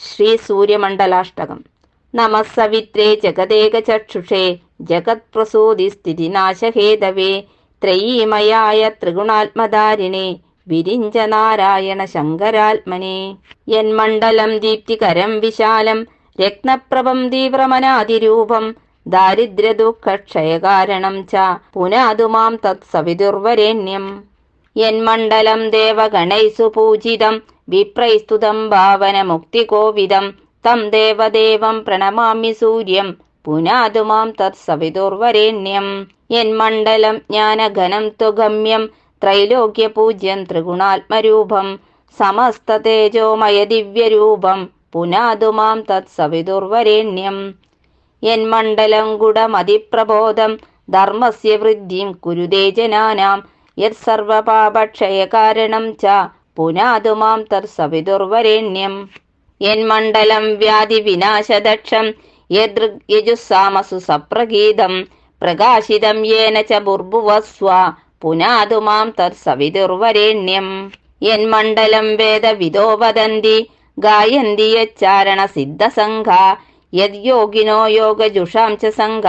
ശ്രീ സൂര്യമണ്ഡലാഷ്ടകം നമസവിത്രേ ജഗദേകചക്ഷുഷേ ജഗത്പ്രസൂതി സ്ഥിതിനാശഹേതവേ ത്രയീമയായ ത്രിഗുണാത്മധാരിണേ വിരിഞ്ച നാരായണ ശങ്കരാത്മനെ യന്മണ്ഡലം ദീപ്തികരം വിശാലം രത്നപ്രഭം തീവ്രമനാതിരൂപം ദാരിദ്ര്യദുഃഖക്ഷയകാരണം ച പുനാതുമാം തത്സവിതുർവരേണ്യം. യന്മണ്ഡലം ദേവഗണൈസു പൂജിതം വിപ്രൈസ്തുതം ഭാവനമുക്തികോവിദം തം ദേവദേവം പ്രണമാമി സൂര്യം പുനാതുമാം തത്സവിതുർവരേണ്യം യന്മണ്ഡലം ജ്ഞാനഘനം ത്വഗമ്യം ത്രൈലോക്യപൂജ്യം ത്രിഗുണാത്മരൂപം സമസ്തതേജോമയ ദിവ്യരൂപം പുനാതുമാം തത്സവിതുർവരേണ്യം യന്മണ്ഡലം ഗുഡമതിപ്രബോധം ധർമ്മസ്യ വൃദ്ധിം കുരുതേ ജനാനാം യത്സർവപാപക്ഷയകാരണം ച. പുനാതുമാം തത്സവിതുർവരേണ്യം യന്മണ്ഡലം വ്യാധിവിനാശദക്ഷം യജുസ്സാമസു സപ്രഗീതം. പ്രകാശിതം യേന ച ബുർഭുവസ്വ. പുനാതുമാം തത്സവിതുർവരേണ്യം യന്മണ്ഡലം വേദവിദോ വദന്തി. ഗായന്തി യച്ചാരണ സിദ്ധസംഘ. യദ്യോഗിനോ യോഗജുഷാം ച സംഘ.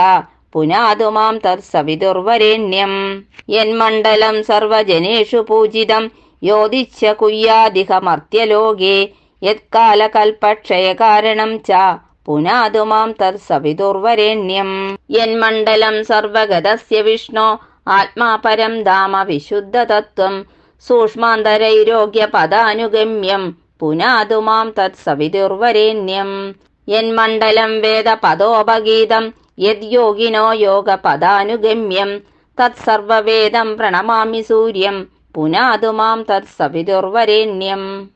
പുനാതുമാം തത്സവിതുർവരേണ്യം. യന്മണ്ഡലം സർവജനേഷു പൂജിതം. യോദിച്ഛ കുയ്യാദിഹമർത്യലോകേ യത്കാലകൽപക്ഷയകാരണം ച. പുനാതുമാം തത്സവിതുർവരേണ്യം. യന്മണ്ഡലം സർവഗതസ്യ വിഷ്ണോ. ആത്മാ പരം ധാമ വിശുദ്ധതത്വം. സൂക്ഷ്മാന്തരൈരോഗ്യ പദാനുഗമ്യം പുനാതുമാം തത്സവിതുർവരേണ്യം. യന്മണ്ഡലം വേദപദോപഗീതം. യദ്യോഗിനോ യോഗപദാനുഗമ്യം. തത്സർവവേദം പ്രണമാമി സൂര്യം. പുനാതുമാം തത്സവിതുർവരേണ്യം.